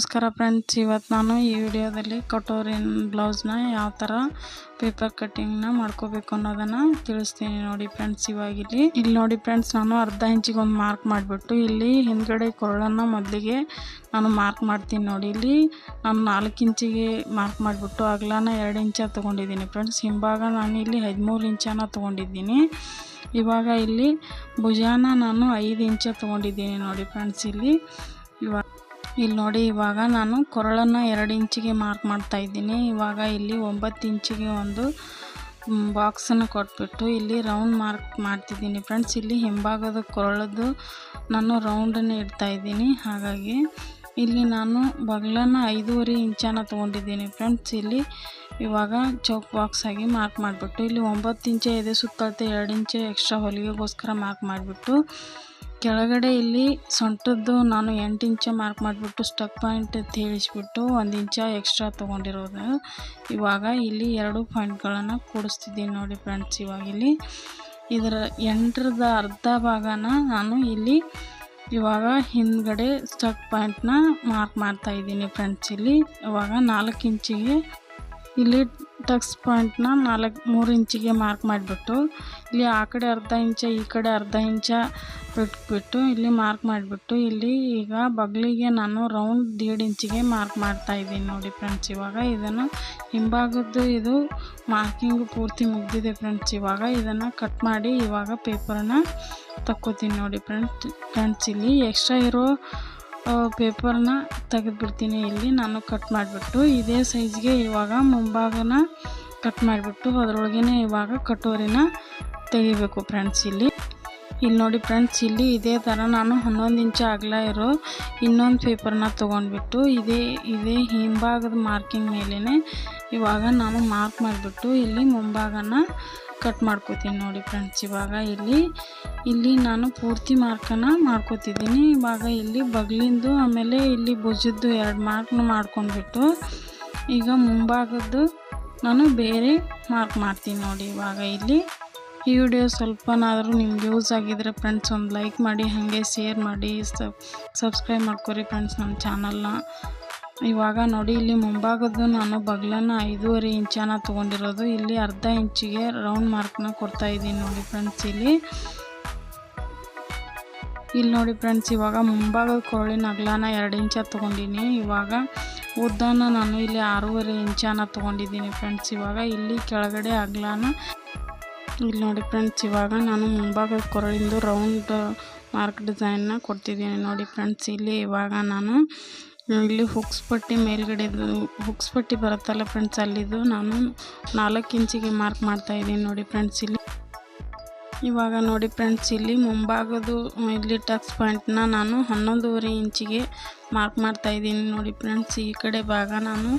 ನಮಸ್ಕಾರ ಫ್ರೆಂಡ್ಸ್ ಇವತ್ತು ನಾನು ಈ ವಿಡಿಯೋದಲ್ಲಿ ಕಟೋರಿನ ಬ್ಲೌಸ್ನ ಯಾವ ಥರ ಪೇಪರ್ ಕಟ್ಟಿಂಗ್ನ ಮಾಡ್ಕೋಬೇಕು ಅನ್ನೋದನ್ನು ತಿಳಿಸ್ತೀನಿ ನೋಡಿ ಫ್ರೆಂಡ್ಸ್ ಇವಾಗಿಲ್ಲಿ. ಇಲ್ಲಿ ನೋಡಿ ಫ್ರೆಂಡ್ಸ್ ನಾನು ಅರ್ಧ ಇಂಚಿಗೆ ಒಂದು ಮಾರ್ಕ್ ಮಾಡಿಬಿಟ್ಟು ಇಲ್ಲಿ ಹಿಂದ್ಗಡೆ ಕೊರಳನ್ನು ಮೊದಲಿಗೆ ನಾನು ಮಾರ್ಕ್ ಮಾಡ್ತೀನಿ ನೋಡಿ. ಇಲ್ಲಿ ನಾನು ನಾಲ್ಕು ಇಂಚಿಗೆ ಮಾರ್ಕ್ ಮಾಡಿಬಿಟ್ಟು ಅಗಲನ ಎರಡು ಇಂಚ ತೊಗೊಂಡಿದ್ದೀನಿ ಫ್ರೆಂಡ್ಸ್ ಹಿಂಭಾಗ ನಾನು ಇಲ್ಲಿ ಹದಿಮೂರು ಇಂಚನ ತೊಗೊಂಡಿದ್ದೀನಿ. ಇವಾಗ ಇಲ್ಲಿ ಭುಜಾನ ನಾನು ಐದು ಇಂಚ ತೊಗೊಂಡಿದ್ದೀನಿ ನೋಡಿ ಫ್ರೆಂಡ್ಸ್ ಇಲ್ಲಿ ಇವಾಗ ಇಲ್ಲಿ ನೋಡಿ, ಇವಾಗ ನಾನು ಕೊರಳನ್ನು ಎರಡು ಇಂಚಿಗೆ ಮಾರ್ಕ್ ಮಾಡ್ತಾ ಇದ್ದೀನಿ. ಇವಾಗ ಇಲ್ಲಿ ಒಂಬತ್ತು ಇಂಚಿಗೆ ಒಂದು ಬಾಕ್ಸನ್ನು ಕೊಟ್ಬಿಟ್ಟು ಇಲ್ಲಿ ರೌಂಡ್ ಮಾರ್ಕ್ ಮಾಡ್ತಿದ್ದೀನಿ. ಫ್ರೆಂಡ್ಸ್ ಇಲ್ಲಿ ಹಿಂಭಾಗದ ಕೊರಳದ್ದು ನಾನು ರೌಂಡನ್ನು ಇಡ್ತಾ ಇದ್ದೀನಿ. ಹಾಗಾಗಿ ಇಲ್ಲಿ ನಾನು ಬಗ್ಲನ್ನ ಐದೂವರೆ ಇಂಚನ ತೊಗೊಂಡಿದ್ದೀನಿ. ಫ್ರೆಂಡ್ಸ್ ಇಲ್ಲಿ ಇವಾಗ ಚೌಕ್ ಬಾಕ್ಸ್ ಆಗಿ ಮಾರ್ಕ್ ಮಾಡಿಬಿಟ್ಟು, ಇಲ್ಲಿ ಒಂಬತ್ತು ಇಂಚೆ ಇದೆ, ಸುತ್ತಳತೆ ಎರಡು ಇಂಚೆ ಎಕ್ಸ್ಟ್ರಾ ಹೊಲಿಗೆಗೋಸ್ಕರ ಮಾರ್ಕ್ ಮಾಡಿಬಿಟ್ಟು ಕೆಳಗಡೆ ಇಲ್ಲಿ ಸೊಂಟದ್ದು ನಾನು ಎಂಟು ಇಂಚ ಮಾರ್ಕ್ ಮಾಡಿಬಿಟ್ಟು ಸ್ಟಕ್ ಪಾಯಿಂಟ್ ಅಂತ ಒಂದು ಇಂಚ ಎಕ್ಸ್ಟ್ರಾ ತೊಗೊಂಡಿರೋದು. ಇವಾಗ ಇಲ್ಲಿ ಎರಡು ಪಾಯಿಂಟ್ಗಳನ್ನು ಕೂಡಿಸ್ತಿದ್ದೀನಿ ನೋಡಿ ಫ್ರೆಂಡ್ಸ್ ಇವಾಗ ಇಲ್ಲಿ ಇದರ ಎಂಟರದ ಅರ್ಧ ಭಾಗನ ನಾನು ಇಲ್ಲಿ ಇವಾಗ ಹಿಂದ್ಗಡೆ ಸ್ಟಕ್ ಪಾಯಿಂಟ್ನ ಮಾರ್ಕ್ ಮಾಡ್ತಾ ಇದ್ದೀನಿ ಫ್ರೆಂಡ್ಸ್ ಇಲ್ಲಿ ಇವಾಗ ನಾಲ್ಕು ಇಂಚಿಗೆ ಇಲ್ಲಿ ಟಕ್ಸ್ ಪಾಯಿಂಟ್ನ ನಾಲ್ಕು ಮೂರು ಇಂಚಿಗೆ ಮಾರ್ಕ್ ಮಾಡಿಬಿಟ್ಟು, ಇಲ್ಲಿ ಆ ಕಡೆ ಅರ್ಧ ಇಂಚ, ಈ ಕಡೆ ಅರ್ಧ ಇಂಚ ಬಿಟ್ಬಿಟ್ಟು ಇಲ್ಲಿ ಮಾರ್ಕ್ ಮಾಡಿಬಿಟ್ಟು, ಇಲ್ಲಿ ಈಗ ಬಗ್ಲಿಗೆ ನಾನು ರೌಂಡ್ ದೇಡ್ ಇಂಚಿಗೆ ಮಾರ್ಕ್ ಮಾಡ್ತಾ ಇದ್ದೀನಿ ನೋಡಿ ಫ್ರೆಂಡ್ಸ್ ಇವಾಗ ಇದನ್ನು ಹಿಂಭಾಗದ್ದು ಇದು ಮಾರ್ಕಿಂಗ್ ಪೂರ್ತಿ ಮುಗ್ದಿದೆ ಫ್ರೆಂಡ್ಸ್ ಇವಾಗ ಇದನ್ನು ಕಟ್ ಮಾಡಿ ಇವಾಗ ಪೇಪರನ್ನು ತಕ್ಕೋತೀನಿ ನೋಡಿ ಫ್ರೆಂಡ್ಸ್ ಫ್ರೆಂಡ್ಸ್ ಇಲ್ಲಿ ಎಕ್ಸ್ಟ್ರಾ ಇರೋ ಪೇಪರ್ನ ತೆಗೆದ್ಬಿಡ್ತೀನಿ ಇಲ್ಲಿ. ನಾನು ಕಟ್ ಮಾಡಿಬಿಟ್ಟು ಇದೇ ಸೈಜ್ಗೆ ಇವಾಗ ಮುಂಭಾಗನ ಕಟ್ ಮಾಡಿಬಿಟ್ಟು ಅದರೊಳಗೇ ಇವಾಗ ಕಟೋರಿನ ತೆಗಿಬೇಕು ಫ್ರೆಂಡ್ಸ್ ಇಲ್ಲಿ. ಇಲ್ಲಿ ನೋಡಿ ಫ್ರೆಂಡ್ಸ್, ಇಲ್ಲಿ ಇದೇ ಥರ ನಾನು ಹನ್ನೊಂದು ಇಂಚು ಅಗಲ ಇರೋ ಇನ್ನೊಂದು ಪೇಪರ್ನ ತೊಗೊಂಡ್ಬಿಟ್ಟು ಇದೇ ಇದೇ ಹಿಂಭಾಗದ ಮಾರ್ಕಿಂಗ್ ಮೇಲೇ ಇವಾಗ ನಾನು ಮಾರ್ಕ್ ಮಾಡಿಬಿಟ್ಟು ಇಲ್ಲಿ ಮುಂಭಾಗನ ಕಟ್ ಮಾಡ್ಕೋತೀನಿ ನೋಡಿ ಫ್ರೆಂಡ್ಸ್. ಇವಾಗ ಇಲ್ಲಿ ಇಲ್ಲಿ ನಾನು ಪೂರ್ತಿ ಮಾರ್ಕನ್ನು ಮಾಡ್ಕೋತಿದ್ದೀನಿ. ಇವಾಗ ಇಲ್ಲಿ ಬಗ್ಲಿಂದು, ಆಮೇಲೆ ಇಲ್ಲಿ ಭುಜದ್ದು ಎರಡು ಮಾರ್ಕ್ನ ಮಾಡ್ಕೊಂಡ್ಬಿಟ್ಟು, ಈಗ ಮುಂಭಾಗದ್ದು ನಾನು ಬೇರೆ ಮಾರ್ಕ್ ಮಾಡ್ತೀನಿ ನೋಡಿ ಇವಾಗ ಇಲ್ಲಿ. ಈ ವಿಡಿಯೋ ಸ್ವಲ್ಪನಾದರೂ ನಿಮ್ಗೆ ಯೂಸ್ ಆಗಿದ್ರೆ ಫ್ರೆಂಡ್ಸ್, ಒಂದು ಲೈಕ್ ಮಾಡಿ, ಹಾಗೆ ಶೇರ್ ಮಾಡಿ ಸಬ್ಸ್ಕ್ರೈಬ್ ಮಾಡ್ಕೊರಿ ಫ್ರೆಂಡ್ಸ್, ನಮ್ಮ ಚಾನಲ್ನ. ಇವಾಗ ನೋಡಿ, ಇಲ್ಲಿ ಮುಂಭಾಗದ್ದು ನಾನು ಬಗ್ಲನ್ನ ಐದೂವರೆ ಇಂಚನ ತೊಗೊಂಡಿರೋದು. ಇಲ್ಲಿ ಅರ್ಧ ಇಂಚಿಗೆ ರೌಂಡ್ ಮಾರ್ಕ್ನ ಕೊಡ್ತಾ ಇದ್ದೀನಿ ನೋಡಿ ಫ್ರೆಂಡ್ಸ್ ಇಲ್ಲಿ. ಇಲ್ಲಿ ನೋಡಿ ಫ್ರೆಂಡ್ಸ್ ಇವಾಗ ಮುಂಭಾಗದ ಕೊರಳಿನ ಅಗಲನ ಎರಡು ಇಂಚ ತೊಗೊಂಡಿನಿ. ಇವಾಗ ಉದ್ದನ ನಾನು ಇಲ್ಲಿ ಆರೂವರೆ ಇಂಚನ ತೊಗೊಂಡಿದ್ದೀನಿ ಫ್ರೆಂಡ್ಸ್ ಇವಾಗ ಇಲ್ಲಿ ಕೆಳಗಡೆ ಅಗಲನ, ಇಲ್ಲಿ ನೋಡಿ ಫ್ರೆಂಡ್ಸ್ ಇವಾಗ ನಾನು ಮುಂಭಾಗದ ಕೊರಳಿಂದು ರೌಂಡ್ ಮಾರ್ಕ್ ಡಿಸೈನ್ನ ಕೊಡ್ತಿದ್ದೀನಿ ನೋಡಿ ಫ್ರೆಂಡ್ಸ್ ಇಲ್ಲಿ ಇವಾಗ ನಾನು ಇಲ್ಲಿ ಹುಕ್ಸ್ ಪಟ್ಟಿ ಮೇಲ್ಗಡೆದು ಹುಕ್ಸ್ ಪಟ್ಟಿ ಬರುತ್ತಲ್ಲ ಫ್ರೆಂಡ್ಸ್ ಅಲ್ಲಿದ್ದು ನಾನು ನಾಲ್ಕು ಇಂಚಿಗೆ ಮಾರ್ಕ್ ಮಾಡ್ತಾ ಇದ್ದೀನಿ ನೋಡಿ ಫ್ರೆಂಡ್ಸ್ ಇಲ್ಲಿ. ಇವಾಗ ನೋಡಿ ಫ್ರೆಂಡ್ಸ್ ಇಲ್ಲಿ ಮುಂಭಾಗದು ಇಲ್ಲಿ ಟಕ್ಸ್ ಪಾಯಿಂಟ್ನ ನಾನು ಹನ್ನೊಂದೂವರೆ ಇಂಚಿಗೆ ಮಾರ್ಕ್ ಮಾಡ್ತಾ ಇದ್ದೀನಿ ನೋಡಿ ಫ್ರೆಂಡ್ಸ್ ಈ ಕಡೆ ಭಾಗ ನಾನು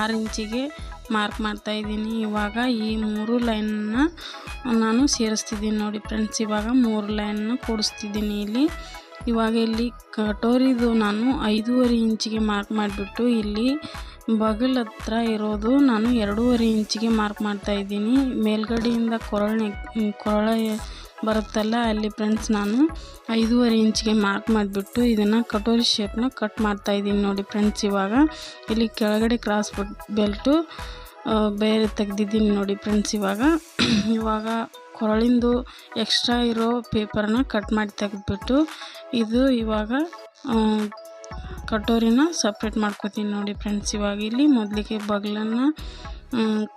ಆರು ಇಂಚಿಗೆ ಮಾರ್ಕ್ ಮಾಡ್ತಾ ಇದ್ದೀನಿ. ಇವಾಗ ಈ ಮೂರು ಲೈನನ್ನ ನಾನು ಸೇರಿಸ್ತಿದ್ದೀನಿ ನೋಡಿ ಫ್ರೆಂಡ್ಸ್ ಇವಾಗ ಮೂರು ಲೈನನ್ನು ಕೂಡಿಸ್ತಿದ್ದೀನಿ ಇಲ್ಲಿ. ಇವಾಗ ಇಲ್ಲಿ ಕಟೋರಿದು ನಾನು ಐದೂವರೆ ಇಂಚಿಗೆ ಮಾರ್ಕ್ ಮಾಡಿಬಿಟ್ಟು ಇಲ್ಲಿ ಬಗಲ್ ಹತ್ರ ಇರೋದು ನಾನು ಎರಡೂವರೆ ಇಂಚಿಗೆ ಮಾರ್ಕ್ ಮಾಡ್ತಾ ಇದ್ದೀನಿ. ಮೇಲ್ಗಡೆಯಿಂದ ಕೊರಳನೆ ಕೊರಳ ಬರುತ್ತಲ್ಲ ಅಲ್ಲಿ ಫ್ರೆಂಡ್ಸ್ ನಾನು ಐದೂವರೆ ಇಂಚಿಗೆ ಮಾರ್ಕ್ ಮಾಡಿಬಿಟ್ಟು ಇದನ್ನು ಕಟೋರಿ ಶೇಪ್ನ ಕಟ್ ಮಾಡ್ತಾ ಇದ್ದೀನಿ ನೋಡಿ ಫ್ರೆಂಡ್ಸ್ ಇವಾಗ. ಇಲ್ಲಿ ಕೆಳಗಡೆ ಕ್ರಾಸ್ ಬೆಲ್ಟು ಬೇರೆ ತೆಗ್ದಿದ್ದೀನಿ ನೋಡಿ ಫ್ರೆಂಡ್ಸ್ ಇವಾಗ. ಇವಾಗ ಕೊರಳಿಂದು ಎಕ್ಸ್ಟ್ರಾ ಇರೋ ಪೇಪರ್ನ ಕಟ್ ಮಾಡಿ ತೆಗೆದುಬಿಟ್ಟು ಇದು ಇವಾಗ ಕಟೋರಿನ ಸಪ್ರೇಟ್ ಮಾಡ್ಕೋತೀನಿ ನೋಡಿ ಫ್ರೆಂಡ್ಸ್ ಇವಾಗ ಇಲ್ಲಿ ಮೊದಲಿಗೆ ಬಗ್ಲನ್ನು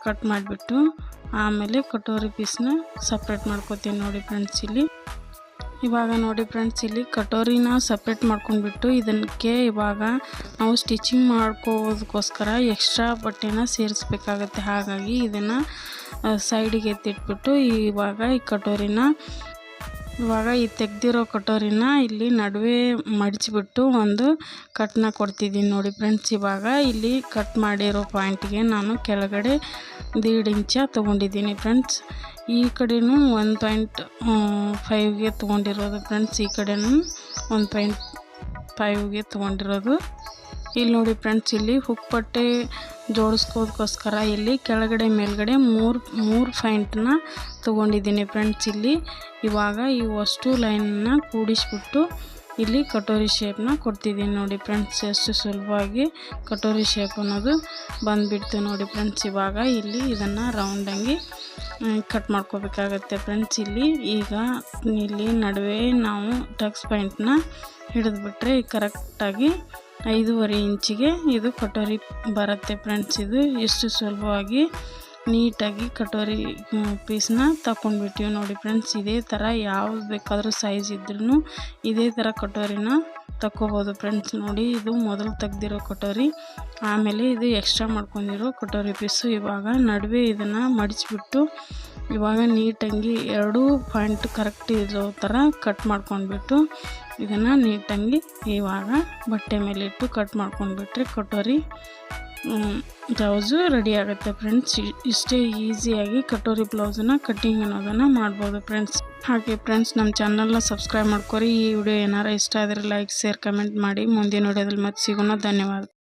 ಕಟ್ ಮಾಡಿಬಿಟ್ಟು ಆಮೇಲೆ ಕಟೋರಿ ಪೀಸ್ನ ಸಪ್ರೇಟ್ ಮಾಡ್ಕೋತೀನಿ ನೋಡಿ ಫ್ರೆಂಡ್ಸ್ ಇಲ್ಲಿ. ಇವಾಗ ನೋಡಿ ಫ್ರೆಂಡ್ಸ್ ಇಲ್ಲಿ ಕಟೋರಿನ ಸಪ್ರೇಟ್ ಮಾಡ್ಕೊಂಡ್ಬಿಟ್ಟು ಇದಕ್ಕೆ ಇವಾಗ ನಾವು ಸ್ಟಿಚಿಂಗ್ ಮಾಡ್ಕೋದಕ್ಕೋಸ್ಕರ ಎಕ್ಸ್ಟ್ರಾ ಬಟ್ಟೆನ ಸೇರಿಸ್ಬೇಕಾಗತ್ತೆ. ಹಾಗಾಗಿ ಇದನ್ನು ಸೈಡಿಗೆ ಎತ್ತಿಟ್ಬಿಟ್ಟು ಇವಾಗ ಈ ಕಟೋರಿನ ಇವಾಗ ಈ ತೆಗ್ದಿರೋ ಕಟೋರಿನ ಇಲ್ಲಿ ನಡುವೆ ಮಡಚಿಬಿಟ್ಟು ಒಂದು ಕಟ್ನ ಕೊಡ್ತಿದ್ದೀನಿ ನೋಡಿ ಫ್ರೆಂಡ್ಸ್. ಇವಾಗ ಇಲ್ಲಿ ಕಟ್ ಮಾಡಿರೋ ಪಾಯಿಂಟ್ಗೆ ನಾನು ಕೆಳಗಡೆ ದೀಡ್ ಇಂಚ ತೊಗೊಂಡಿದ್ದೀನಿ ಫ್ರೆಂಡ್ಸ್. ಈ ಕಡೆಯೂ ಒನ್ ಪಾಯಿಂಟ್ ಫೈವ್ಗೆ ತೊಗೊಂಡಿರೋದು ಫ್ರೆಂಡ್ಸ್. ಈ ಕಡೆಯೂ ಒನ್ ಪಾಯಿಂಟ್ ಫೈವ್ಗೆ ತೊಗೊಂಡಿರೋದು. ಇಲ್ಲಿ ನೋಡಿ ಫ್ರೆಂಡ್ಸ್, ಇಲ್ಲಿ ಹುಕ್ ಪಟ್ಟೆ ಜೋಡಿಸ್ಕೋದಕ್ಕೋಸ್ಕರ ಇಲ್ಲಿ ಕೆಳಗಡೆ ಮೇಲ್ಗಡೆ ಮೂರು ಮೂರು ಫೈಂಟನ್ನ ತೊಗೊಂಡಿದ್ದೀನಿ ಫ್ರೆಂಡ್ಸ್ ಇಲ್ಲಿ. ಇವಾಗ ಈ ಅಷ್ಟು ಲೈನನ್ನ ಕೂಡಿಸ್ಬಿಟ್ಟು ಇಲ್ಲಿ ಕಟೋರಿ ಶೇಪ್ನ ಕೊಡ್ತಿದ್ದೀನಿ ನೋಡಿ ಫ್ರೆಂಡ್ಸ್, ಎಷ್ಟು ಸುಲಭವಾಗಿ ಕಟೋರಿ ಶೇಪ್ ಅನ್ನೋದು ಬಂದುಬಿಡ್ತು ನೋಡಿ ಫ್ರೆಂಡ್ಸ್. ಇವಾಗ ಇಲ್ಲಿ ಇದನ್ನು ರೌಂಡಾಗಿ ಕಟ್ ಮಾಡ್ಕೋಬೇಕಾಗತ್ತೆ ಫ್ರೆಂಡ್ಸ್. ಇಲ್ಲಿ ಈಗ ಇಲ್ಲಿ ನಡುವೆ ನಾವು ಟಕ್ಸ್ ಪಾಯಿಂಟ್ನ ಹಿಡಿದ್ಬಿಟ್ರೆ ಕರೆಕ್ಟಾಗಿ ಐದೂವರೆ ಇಂಚಿಗೆ ಇದು ಕಟೋರಿ ಬರುತ್ತೆ ಫ್ರೆಂಡ್ಸ್. ಇದು ಎಷ್ಟು ಸುಲಭವಾಗಿ ನೀಟಾಗಿ ಕಟೋರಿ ಪೀಸ್ನ ತಗೊಂಡ್ಬಿಟ್ಟಿವಿ ನೋಡಿ ಫ್ರೆಂಡ್ಸ್. ಇದೇ ಥರ ಯಾವ್ದು ಬೇಕಾದರೂ ಸೈಜ್ ಇದ್ರೂ ಇದೇ ಥರ ಕಟೋರಿನ ತಗೋಬೋದು ಫ್ರೆಂಡ್ಸ್. ನೋಡಿ, ಇದು ಮೊದಲು ತೆಗ್ದಿರೋ ಕಟೋರಿ, ಆಮೇಲೆ ಇದು ಎಕ್ಸ್ಟ್ರಾ ಮಾಡ್ಕೊಂಡಿರೋ ಕಟೋರಿ ಪೀಸು ಇವಾಗ ನಡುವೆ ಇದನ್ನು ಮಡಿಚಿಬಿಟ್ಟು ಇವಾಗ ನೀಟಾಗಿ ಎರಡೂ ಪಾಯಿಂಟ್ ಕರೆಕ್ಟ್ ಇರೋ ಥರ ಕಟ್ ಮಾಡ್ಕೊಂಡ್ಬಿಟ್ಟು ಇದನ್ನು ನೀಟಾಗಿ ಇವಾಗ ಬಟ್ಟೆ ಮೇಲೆ ಇಟ್ಟು ಕಟ್ ಮಾಡ್ಕೊಂಡ್ಬಿಟ್ರೆ ಕಟೋರಿ ಬ್ಲೌಸು ರೆಡಿ ಆಗುತ್ತೆ ಫ್ರೆಂಡ್ಸ್. ಇಷ್ಟೇ ಈಸಿಯಾಗಿ ಕಟೋರಿ ಬ್ಲೌಸನ್ನು ಕಟ್ಟಿಂಗ್ ಅನ್ನೋದನ್ನು ಮಾಡ್ಬೋದು ಫ್ರೆಂಡ್ಸ್. ಹಾಗೆ ಫ್ರೆಂಡ್ಸ್, ನಮ್ಮ ಚಾನಲ್ನ ಸಬ್ಸ್ಕ್ರೈಬ್ ಮಾಡ್ಕೊರಿ. ಈ ವಿಡಿಯೋ ಏನಾರು ಇಷ್ಟ ಆದರೆ ಲೈಕ್, ಶೇರ್, ಕಮೆಂಟ್ ಮಾಡಿ. ಮುಂದಿನ ವಿಡಿಯೋದಲ್ಲಿ ಮತ್ತೆ ಸಿಗೋಣ. ಧನ್ಯವಾದ.